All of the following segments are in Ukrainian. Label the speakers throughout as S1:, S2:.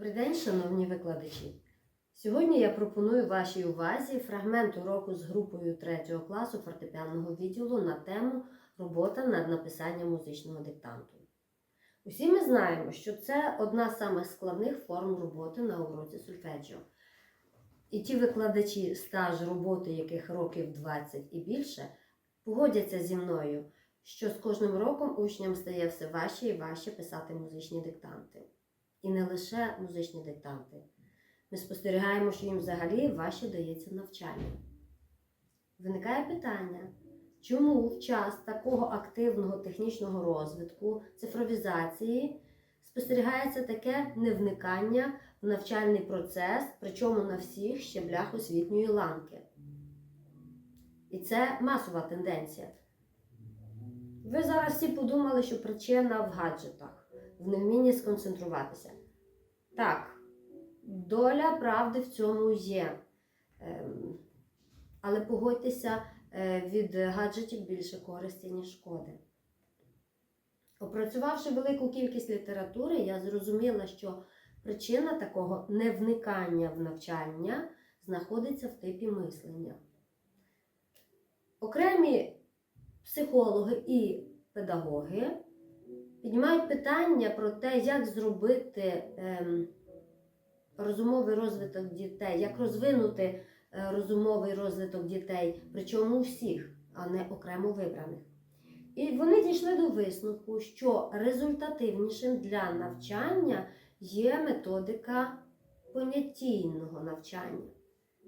S1: Добрий день, шановні викладачі. Сьогодні я пропоную вашій увазі фрагмент уроку з групою 3 класу фортепіанного відділу на тему Робота над написанням музичного диктанту. Усі ми знаємо, що це одна з самих складних форм роботи на уроці сольфеджіо. І ті викладачі, стаж роботи яких років 20 і більше, погодяться зі мною, що з кожним роком учням стає все важче і важче писати музичні диктанти. І не лише музичні диктанти. Ми спостерігаємо, що їм взагалі важче дається навчання. Виникає питання, чому в час такого активного технічного розвитку, цифровізації спостерігається таке невникання в навчальний процес, причому на всіх щеблях освітньої ланки. І це масова тенденція. Ви зараз всі подумали, що причина в гаджетах, в невмінні сконцентруватися. Так, доля правди в цьому є. Ем, Але погодьтеся, е, від гаджетів більше користі, ніж шкоди. Опрацювавши велику кількість літератури, я зрозуміла, що причина такого невникання в навчання знаходиться в типі мислення. Окремі психологи і педагоги піднімають питання про те, як зробити ем, розумовий розвиток дітей, як розвинути е, розумовий розвиток дітей, причому всіх, а не окремо вибраних. І вони дійшли до висновку, що результативнішим для навчання є методика понятійного навчання.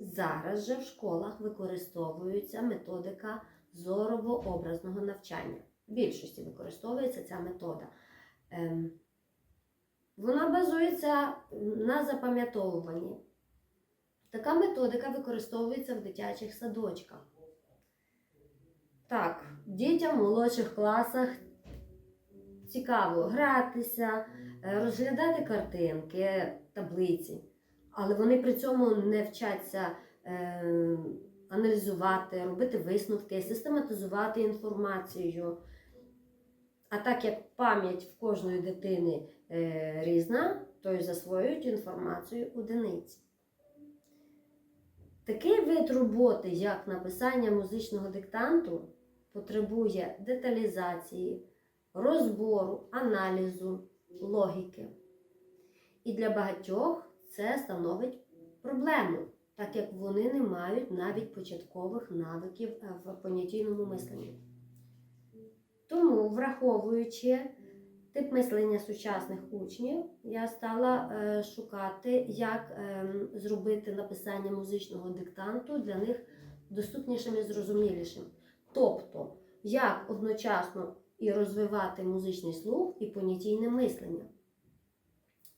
S1: Зараз же в школах використовується методика зорово-образного навчання. В більшості використовується ця метода. Ем, Вона базується на запам'ятовуванні. Така методика використовується в дитячих садочках. Так, дітям в молодших класах цікаво гратися, е, розглядати картинки, таблиці, але вони при цьому не вчаться е, аналізувати, робити висновки, систематизувати інформацію. А так як пам'ять в кожної дитини е, різна, то й засвоюють інформацію одиниці. Такий вид роботи, як написання музичного диктанту, потребує деталізації, розбору, аналізу, логіки. І для багатьох це становить проблему, так як вони не мають навіть початкових навиків е, в понятійному мисленні. Тому, враховуючи тип мислення сучасних учнів, я стала е, шукати, як е, зробити написання музичного диктанту для них доступнішим і зрозумілішим. Тобто, як одночасно і розвивати музичний слух і понятійне мислення.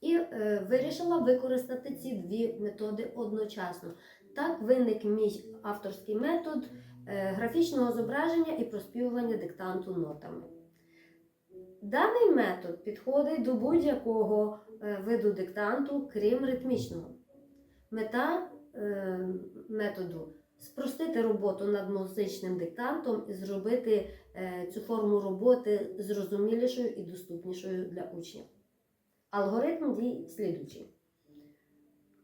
S1: І е, вирішила використати ці дві методи одночасно. Так виник мій авторський метод графічного зображення і проспівування диктанту нотами. Даний метод підходить до будь-якого е, виду диктанту, крім ритмічного. Мета е, методу спростити роботу над музичним диктантом і зробити е, цю форму роботи зрозумілішою і доступнішою для учнів. Алгоритм дій слідуючий.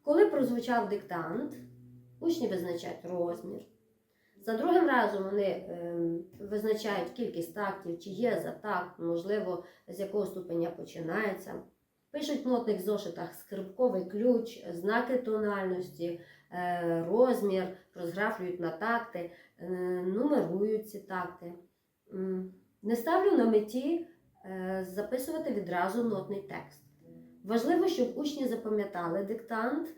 S1: Коли прозвучав диктант, учні визначають розмір. За другим разом вони е, визначають кількість тактів, чи є за такт, можливо, з якого ступеня починається. Пишуть в нотних зошитах скрипковий ключ, знаки тональності, е, розмір, розграфлюють на такти, е, нумерують ці такти. Не ставлю на меті е, записувати відразу нотний текст. Важливо, щоб учні запам'ятали диктант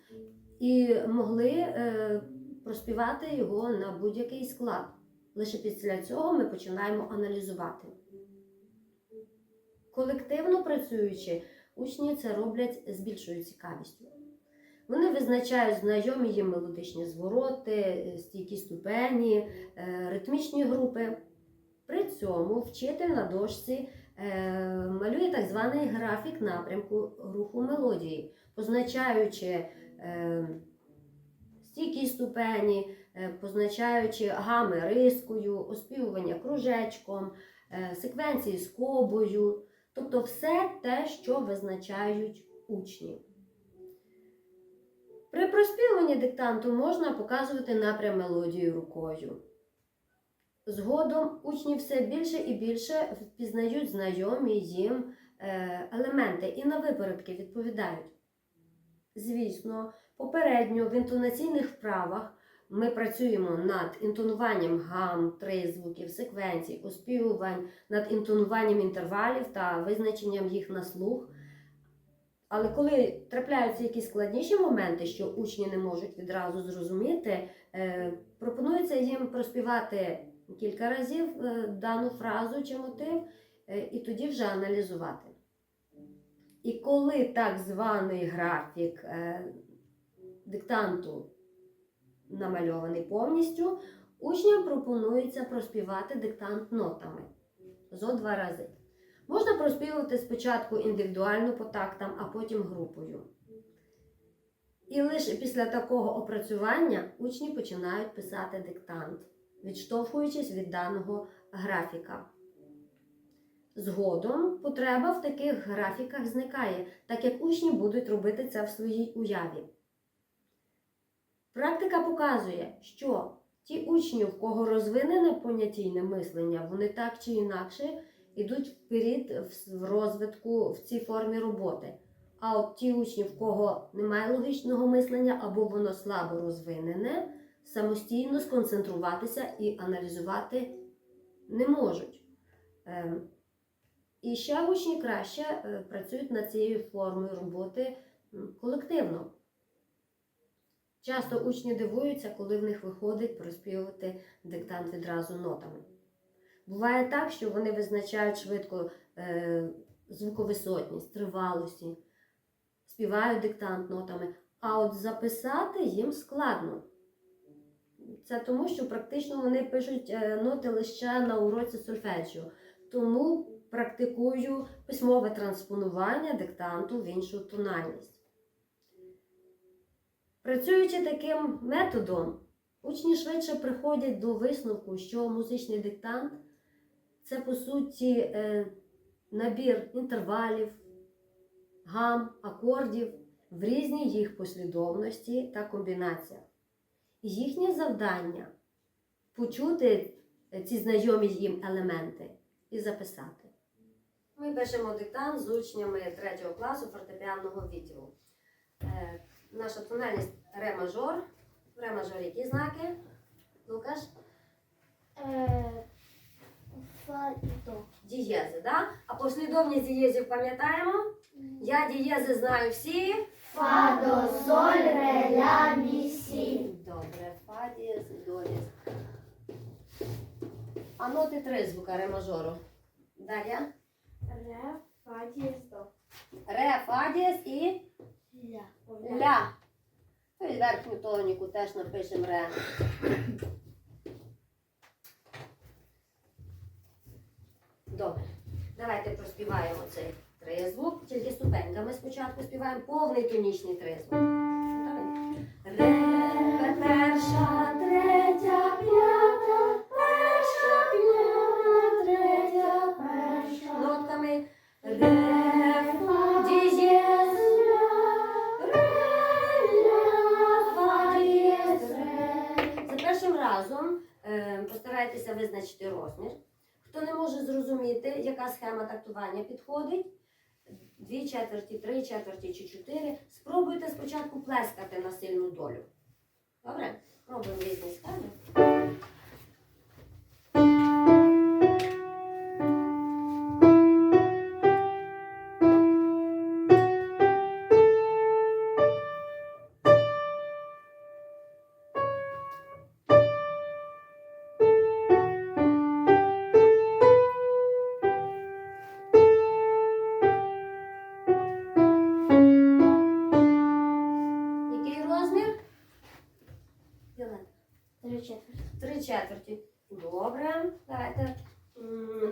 S1: і могли проспівати його на будь-який склад. Лише після цього ми починаємо аналізувати. Колективно працюючи, учні це роблять з більшою цікавістю. Вони визначають знайомі їм мелодичні звороти, стійкі ступені, е, ритмічні групи. При цьому вчитель на дошці е, малює так званий графік напрямку руху мелодії, позначаючи е, стійкі ступені, е, позначаючи гами рискою, оспівування кружечком, е, секвенції скобою, тобто все те, що визначають учні. При проспівуванні диктанту можна показувати напрям мелодії рукою. Згодом учні все більше і більше впізнають знайомі їм е, елементи і на випередки відповідають. Звісно, попередньо в інтонаційних вправах ми працюємо над інтонуванням гам, тризвуків, секвенцій, оспівувань, над інтонуванням інтервалів та визначенням їх на слух. Але коли трапляються якісь складніші моменти, що учні не можуть відразу зрозуміти, е, пропонується їм проспівати кілька разів е, дану фразу чи мотив, е, і тоді вже аналізувати. І коли так званий графік диктанту намальований повністю, учням пропонується проспівати диктант нотами зо два рази. Можна проспівувати спочатку індивідуально по тактам, а потім групою. І лише після такого опрацювання учні починають писати диктант, відштовхуючись від даного графіка. Згодом потреба в таких графіках зникає, так як учні будуть робити це в своїй уяві. Практика показує, що ті учні, в кого розвинене понятійне мислення, вони так чи інакше йдуть вперед в розвитку в цій формі роботи. А от ті учні, в кого немає логічного мислення або воно слабо розвинене, самостійно сконцентруватися і аналізувати не можуть. Ем, І ще учні краще е, працюють над цією формою роботи колективно. Часто учні дивуються, коли в них виходить проспівувати диктант відразу нотами. Буває так, що вони визначають швидко е, звуковисотність, тривалості, співають диктант нотами, а от записати їм складно. Це тому, що практично вони пишуть е, ноти лише на уроці сольфеджіо. Тому практикую письмове транспонування диктанту в іншу тональність. Працюючи таким методом, учні швидше приходять до висновку, що музичний диктант це по суті е, набір інтервалів, гам, акордів в різній їх послідовності та комбінаціях. Їхнє завдання почути ці знайомі їм елементи і записати. Ми пишемо диктант з учнями 3 класу фортепіанного відділу. Е, Наша тональність ре мажор. В ре мажор які знаки? Лукаш?
S2: Е, Фа і до.
S1: Дієзи, да? А послідовність дієзів пам'ятаємо? Я дієзи знаю всі.
S2: Фа до соль, ре, ля, мі, сі.
S1: Добре, фа дієз, до дієз. А ноти три звука ре мажору. Дар'я?
S2: Ре, фа, дієс, до.
S1: Ре, фа дієз і
S2: Ля.
S1: ля. І верхню тоніку теж напишемо ре. Добре. Давайте проспіваємо цей тризвук. Тільки ступеньками спочатку співаємо повний тонічний тризвук. Ре, перша, третя, п'ята, перша, п'ята, третя, перша. Нотками. Ре, визначити розмір. Хто не може зрозуміти, яка схема тактування підходить, дві четверті, три четверті чи чотири, спробуйте спочатку плескати на сильну долю. Добре? Пробуємо різні схеми.
S2: Четверті.
S1: Добре. Давайте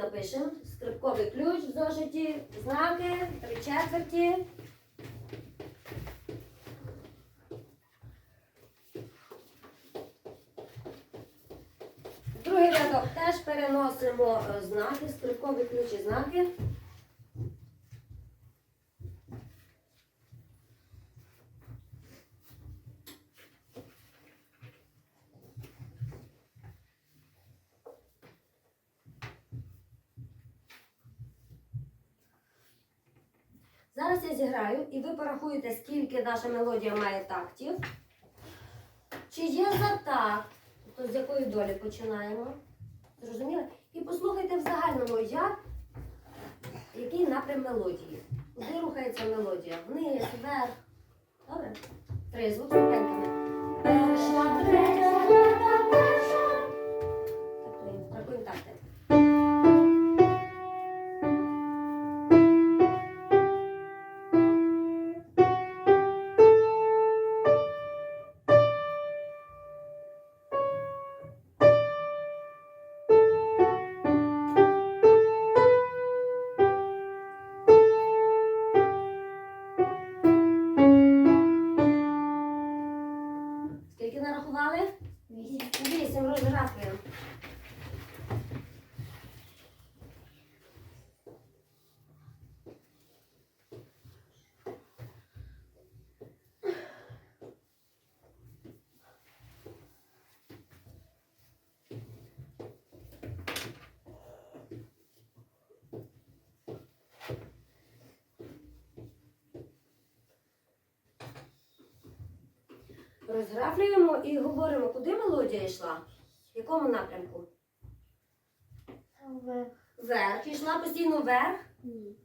S1: напишемо. Скрипковий ключ в зошиті, знаки, три четверті. Другий рядок теж переносимо е, знаки, скрипковий ключ і знаки. Зараз я зіграю і ви порахуєте, скільки наша мелодія має тактів. Чи є за такт? Тобто з якої долі починаємо? Зрозуміли? І послухайте в загальному, як, який напрям мелодії. Куди рухається мелодія? Вниз, вверх. Добре? Три звук ступеньками. Перша, третя, Розграфлюємо і говоримо, куди мелодія йшла, в якому напрямку.
S2: Вверх.
S1: Вверх. Йшла постійно вверх,
S2: Ні.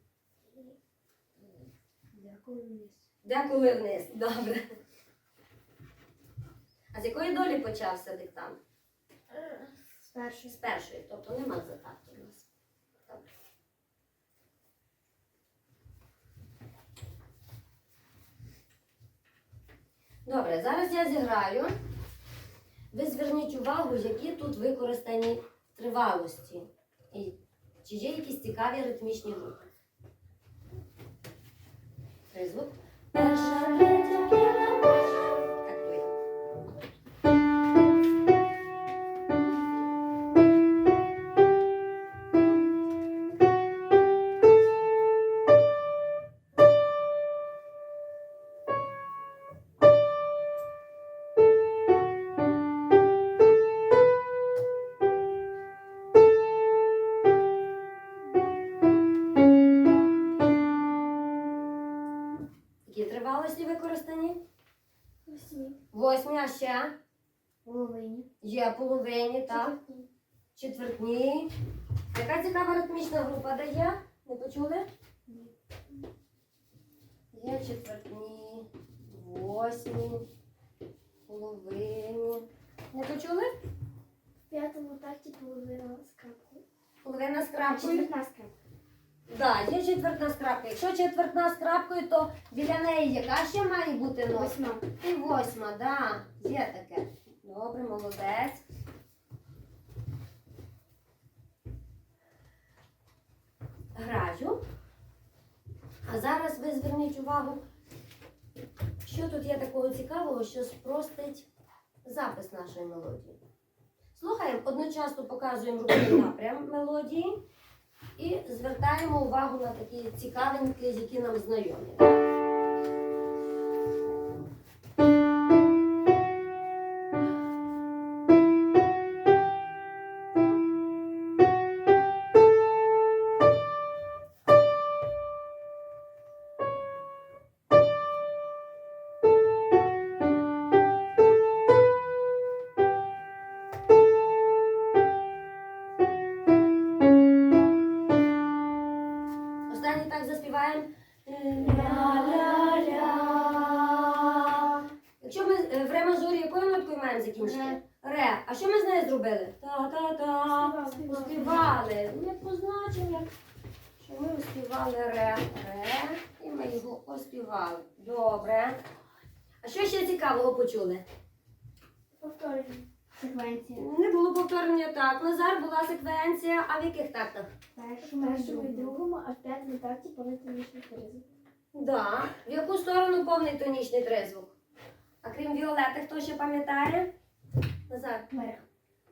S2: Дякую вниз.
S1: деколи вниз. Добре. А з якої долі почався диктант?
S2: Спершу.
S1: З першої, тобто нема затакту у нас. Добре. Добре, зараз я зіграю. Ви зверніть увагу, які тут використані тривалості. І чи є якісь цікаві ритмічні групи? Три звук. Перша, третя, п'ята, перша.
S2: Половині,
S1: так?
S2: Четвертні.
S1: Яка цікава ритмічна група дає? Не почули? Є четвертні, восьмі, половині. Не почули?
S2: В п'ятому такті половина скрапку.
S1: Половина з крапкою.
S2: Четвертна скрапка.
S1: Так, є четвертна скрапка. Якщо четвертна з крапкою, то біля неї яка ще має бути?
S2: Восьма.
S1: І восьма, да, є таке. Добре, молодець. Граю. А зараз ви зверніть увагу, що тут є такого цікавого, що спростить запис нашої мелодії. Слухаємо, одночасно показуємо рукою напрям мелодії і звертаємо увагу на такі цікавинки, які нам знайомі. Назар була секвенція, а в яких тактах?
S2: Першому, першому і другому, а в п'ятому такті полетинічний призвук.
S1: Да. В яку сторону повний тонічний тризвук? А крім Віолети, хто ще пам'ятає? Назар.
S2: Вверх.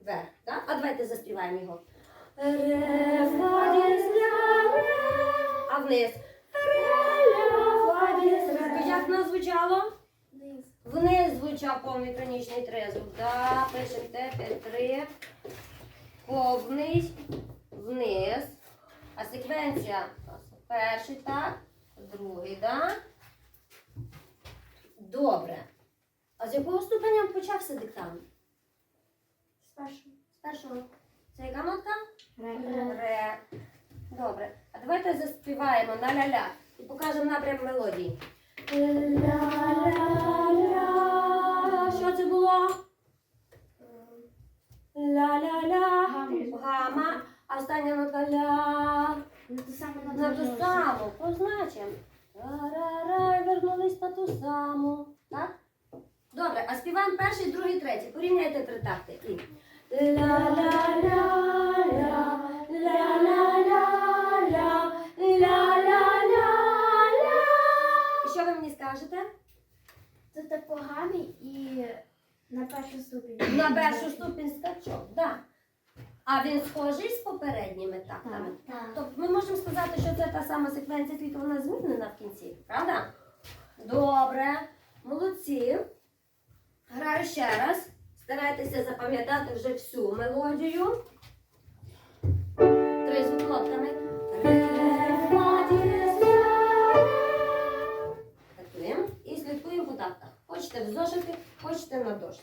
S1: Вверх, так? А давайте заспіваємо його. Ре, фа, дієс, ля, ре. А вниз. Ре, ля, фа, дієс, ре. То як нас звучало?
S2: Вниз.
S1: Звучав повний тонічний тризвук. Да, пишемо Т, 5, 3. Повний, вниз. А секвенція. Перший так, другий, да? Добре. А з якого ступеня почався диктант?
S2: Спершу.
S1: З першого. Це яка нотка?
S2: Ре.
S1: Ре. Добре. А давайте заспіваємо на ля-ля і покажемо напрям мелодії. Ля-ля-ля. Що це було? Ля-ля-ля. Гама. А остання нотка ля.
S2: На ту саму
S1: На ту саму. Позначимо. Ра-ра-ра. Вернулись на ту саму. Так? Добре, а співаємо перший, другий, третій. Порівняйте три такти. І. Ля-ля-ля-ля. Ля-ля-ля-ля. Ля-ля-ля-ля. І що ви мені скажете?
S2: Тут поганий і на першу ступінь.
S1: На першу ступінь скачок, да. А він схожий з попередніми тактами.
S2: Так.
S1: Тобто ми можемо сказати, що це та сама секвенція, тільки вона змінена в кінці, правда? Добре, молодці. Граю ще раз. Старайтеся запам'ятати вже всю мелодію. Три з нотками. Хочете в зошити, хочете на дошці.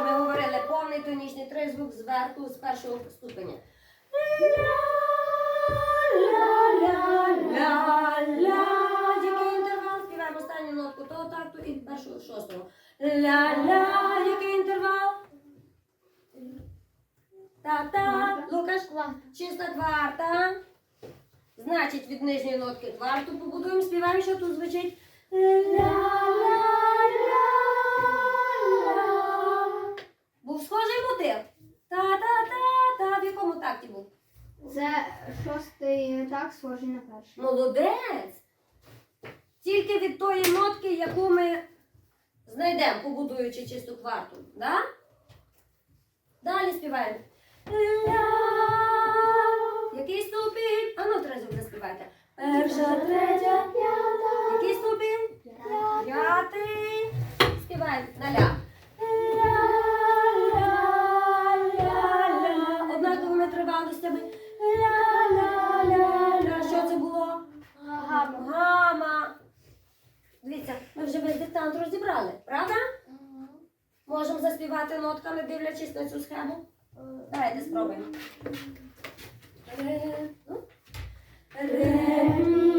S1: Тоже ми говорили повний тонічний тризвук зверху з першого ступеня. Ля-ля-ля-ля. Який інтервал? Співаємо останню нотку того такту і першого шостого. Ля-ля. Який інтервал? Та-та. Лукаш. Чиста кварта. Значить, від нижньої нотки кварту побудуємо, співаємо, що тут звучить. Ля-ля-ля-ля. Був схожий мотив. Та-та-та-та. В якому такті був?
S2: Це шостий так схожий на перший.
S1: Молодець! Тільки від тої нотки, яку ми знайдемо, побудуючи чисту кварту. Да? Далі співаємо. Який ступінь? А ну трезво заспівайте. Перша, третя, п'ята. Який ступінь? П'ятий. Співаємо на. Ля, Дивіться, ми вже весь диктант розібрали, правда? Можемо заспівати нотками, дивлячись на цю схему. Давайте спробуємо. Ре, ну. Ре,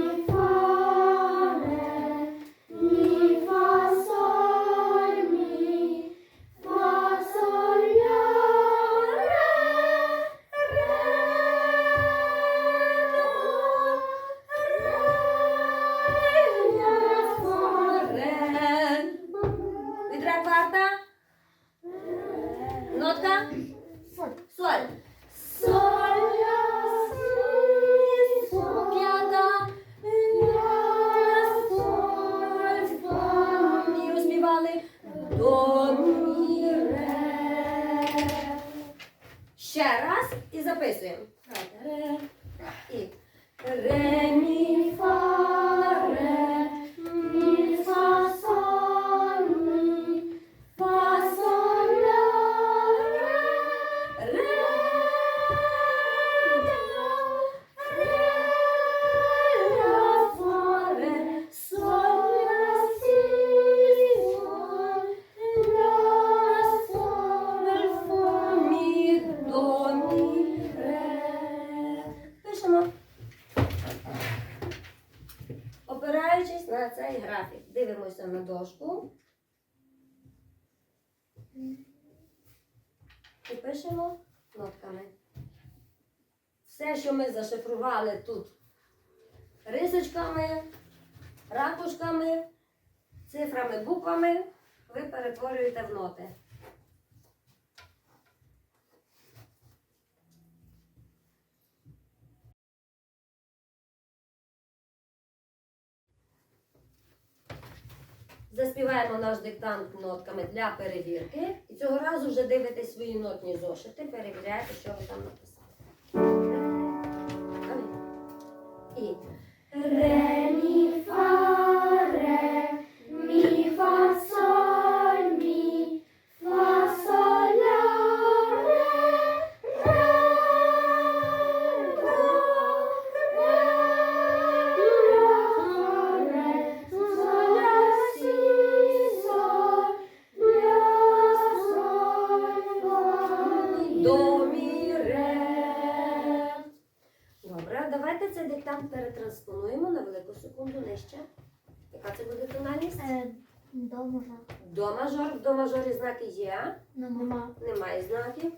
S1: ми зашифрували тут рисочками, ракушками, цифрами, буквами, ви перетворюєте в ноти. Заспіваємо наш диктант нотками для перевірки. І цього разу вже дивитесь свої нотні зошити, перевіряєте, що ви там написали. І нижче. Яка це буде тональність?
S2: До мажор.
S1: До мажор. В до мажорі знаки є.
S2: Нема.
S1: Немає знаків.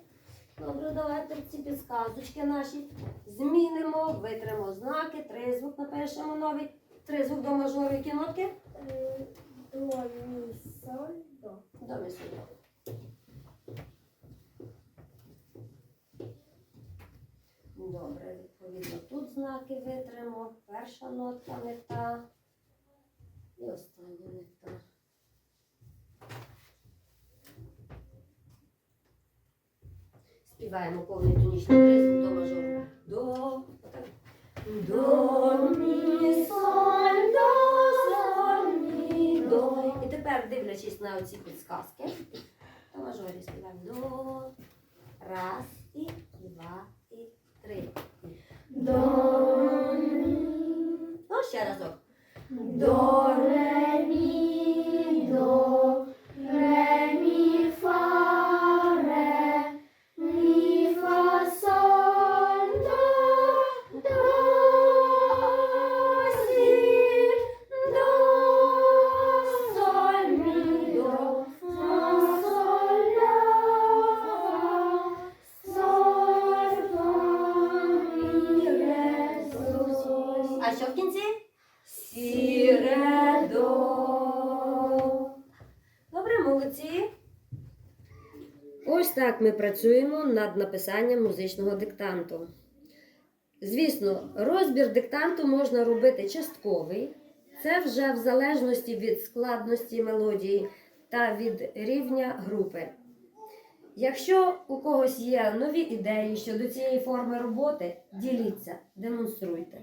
S1: Добре, давайте ці підсказочки наші змінимо, витримо знаки, тризвук напишемо новий. Тризвук до мажору, які нотки?
S2: До, мі, соль, до.
S1: До ми сюди. Добре, відповідно, тут знаки витримо. Перша нотка не та. І остання не та. Співаємо повний тонічний тризвук до мажору. До. До, мі, соль, до, соль, мі, до. І тепер, дивлячись на оці підсказки, до мажорі співаємо до. Раз, ми працюємо над написанням музичного диктанту. Звісно, розбір диктанту можна робити частковий. Це вже в залежності від складності мелодії та від рівня групи. Якщо у когось є нові ідеї щодо цієї форми роботи, діліться, демонструйте.